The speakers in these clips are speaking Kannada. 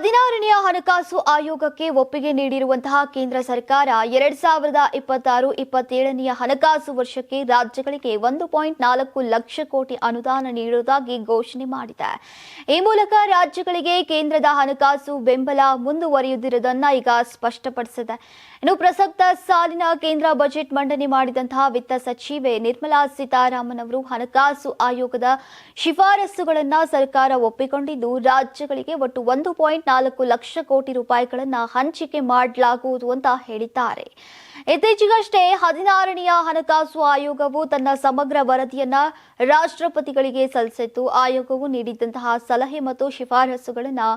ಹದಿನಾರನೆಯ ಹಣಕಾಸು ಆಯೋಗಕ್ಕೆ ಒಪ್ಪಿಗೆ ನೀಡಿರುವಂತಹ ಕೇಂದ್ರ ಸರ್ಕಾರ ಎರಡ್ ಸಾವಿರದ ಇಪ್ಪತ್ತಾರು ಇಪ್ಪತ್ತೇಳನೆಯ ಹಣಕಾಸು ವರ್ಷಕ್ಕೆ ರಾಜ್ಯಗಳಿಗೆ ಒಂದು ಪಾಯಿಂಟ್ ನಾಲ್ಕು ಲಕ್ಷ ಕೋಟಿ ಅನುದಾನ ನೀಡುವುದಾಗಿ ಘೋಷಣೆ ಮಾಡಿದೆ. ಈ ಮೂಲಕ ರಾಜ್ಯಗಳಿಗೆ ಕೇಂದ್ರದ ಹಣಕಾಸು ಬೆಂಬಲ ಮುಂದುವರಿಯುತ್ತಿರುವುದನ್ನು ಈಗ ಸ್ಪಷ್ಟಪಡಿಸಿದೆ. ಇನ್ನು ಪ್ರಸಕ್ತ ಸಾಲಿನ ಕೇಂದ್ರ ಬಜೆಟ್ ಮಂಡನೆ ಮಾಡಿದಂತಹ ವಿತ್ತ ಸಚಿವೆ ನಿರ್ಮಲಾ ಸೀತಾರಾಮನ್ ಅವರು ಹಣಕಾಸು ಆಯೋಗದ ಶಿಫಾರಸುಗಳನ್ನು ಸರ್ಕಾರ ಒಪ್ಪಿಕೊಂಡಿದ್ದು, ರಾಜ್ಯಗಳಿಗೆ ಒಟ್ಟು ಒಂದು ಪಾಯಿಂಟ್ ನಾಲ್ಕು ಲಕ್ಷ ಕೋಟಿ ರೂಪಾಯಿಗಳನ್ನ ಹಂಚಿಕೆ ಮಾಡಲಾಗುವುದು ಅಂತ ಹೇಳಿದ್ದಾರೆ. ಇತ್ತೀಚೆಗಷ್ಟೇ ಹದಿನಾರನೆಯ ಹಣಕಾಸು ಆಯೋಗವು ತನ್ನ ಸಮಗ್ರ ವರದಿಯನ್ನ ರಾಷ್ಟ್ರಪತಿಗಳಿಗೆ ಸಲ್ಲಿಸಿತ್ತು. ಆಯೋಗವು ನೀಡಿದಂತಹ ಸಲಹೆ ಮತ್ತು ಶಿಫಾರಸುಗಳನ್ನು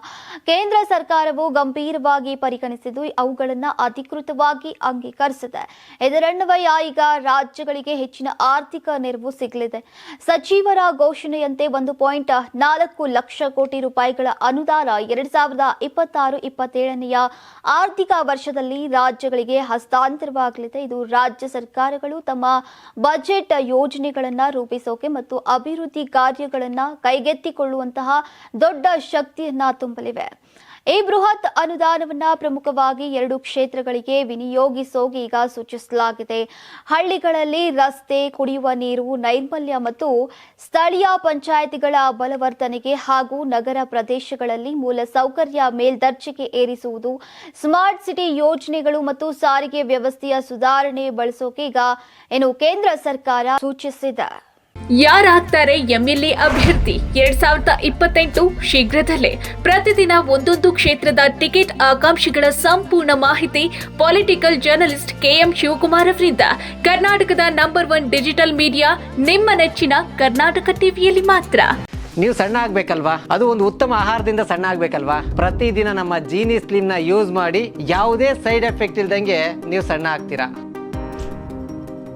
ಕೇಂದ್ರ ಸರ್ಕಾರವು ಗಂಭೀರವಾಗಿ ಪರಿಗಣಿಸಿದ್ದು, ಅವುಗಳನ್ನು ಅಧಿಕೃತವಾಗಿ ಅಂಗೀಕರಿಸಿದೆ. ಇದರನ್ವಯ ಈಗ ರಾಜ್ಯಗಳಿಗೆ ಹೆಚ್ಚಿನ ಆರ್ಥಿಕ ನೆರವು ಸಿಗಲಿದೆ. ಸಚಿವರ ಘೋಷಣೆಯಂತೆ ಒಂದು ಪಾಯಿಂಟ್ ನಾಲ್ಕು ಲಕ್ಷ ಕೋಟಿ ರೂಪಾಯಿಗಳ ಅನುದಾನ ಎರಡ್ ಸಾವಿರದ ಇಪ್ಪತ್ತಾರು, ಇಪ್ಪತ್ತೇಳನೆಯ ಆರ್ಥಿಕ ವರ್ಷದಲ್ಲಿ ರಾಜ್ಯಗಳಿಗೆ ಹಸ್ತಾಂತರವಾಗಲಿದೆ ಇದು ರಾಜ್ಯ ಸರ್ಕಾರಗಳು ತಮ್ಮ ಬಜೆಟ್ ಯೋಜನೆಗಳನ್ನ ರೂಪಿಸೋಕೆ ಮತ್ತು ಅಭಿವೃದ್ಧಿ ಕಾರ್ಯಗಳನ್ನ ಕೈಗೆತ್ತಿಕೊಳ್ಳುವಂತಹ ದೊಡ್ಡ ಶಕ್ತಿಯನ್ನ ತುಂಬಲಿವೆ. ಈ ಬೃಹತ್ ಅನುದಾನವನ್ನ ಪ್ರಮುಖವಾಗಿ ಎರಡು ಕ್ಷೇತ್ರಗಳಿಗೆ ವಿನಿಯೋಗಿಸೋಗಿ ಈಗ ಸೂಚಿಸಲಾಗಿದೆ. ಹಳ್ಳಿಗಳಲ್ಲಿ ರಸ್ತೆ, ಕುಡಿಯುವ ನೀರು, ನೈರ್ಮಲ್ಯ ಮತ್ತು ಸ್ಥಳೀಯ ಪಂಚಾಯಿತಿಗಳ ಬಲವರ್ಧನೆಗೆ ಹಾಗೂ ನಗರ ಪ್ರದೇಶಗಳಲ್ಲಿ ಮೂಲ ಸೌಕರ್ಯ ಮೇಲ್ದರ್ಜೆಗೆ ಏರಿಸುವುದು, ಸ್ಮಾರ್ಟ್ ಸಿಟಿ ಯೋಜನೆಗಳು ಮತ್ತು ಸಾರಿಗೆ ವ್ಯವಸ್ಥೆಯ ಸುಧಾರಣೆ ಬಳಸೋಕೆ ಈಗ ಏನು ಕೇಂದ್ರ ಸರ್ಕಾರ ಸೂಚಿಸಿದೆ. ಯಾರಾಗ್ತಾರೆ ಎಂಎಲ್ಎ ಅಭ್ಯರ್ಥಿ? ಎರಡ್ ಸಾವಿರದ ಇಪ್ಪತ್ತೆಂಟು ಶೀಘ್ರದಲ್ಲೇ. ಪ್ರತಿದಿನ ಒಂದೊಂದು ಕ್ಷೇತ್ರದ ಟಿಕೆಟ್ ಆಕಾಂಕ್ಷಿಗಳ ಸಂಪೂರ್ಣ ಮಾಹಿತಿ ಪೊಲಿಟಿಕಲ್ ಜರ್ನಲಿಸ್ಟ್ ಕೆಎಂ ಶಿವಕುಮಾರ್ ಅವರಿಂದ. ಕರ್ನಾಟಕದ ನಂಬರ್ ಒನ್ ಡಿಜಿಟಲ್ ಮೀಡಿಯಾ, ನಿಮ್ಮ ನೆಚ್ಚಿನ ಕರ್ನಾಟಕ ಟಿವಿಯಲ್ಲಿ ಮಾತ್ರ. ನೀವು ಸಣ್ಣ ಆಗ್ಬೇಕಲ್ವಾ? ಅದು ಒಂದು ಉತ್ತಮ ಆಹಾರದಿಂದ ಸಣ್ಣ ಆಗ್ಬೇಕಲ್ವಾ? ಪ್ರತಿದಿನ ನಮ್ಮ ಜೀನಿ ಸ್ಲಿಮ್ನ ಯೂಸ್ ಮಾಡಿ ಯಾವುದೇ ಸೈಡ್ ಎಫೆಕ್ಟ್ ಇಲ್ದಂಗೆ ನೀವು ಸಣ್ಣ ಆಗ್ತೀರಾ?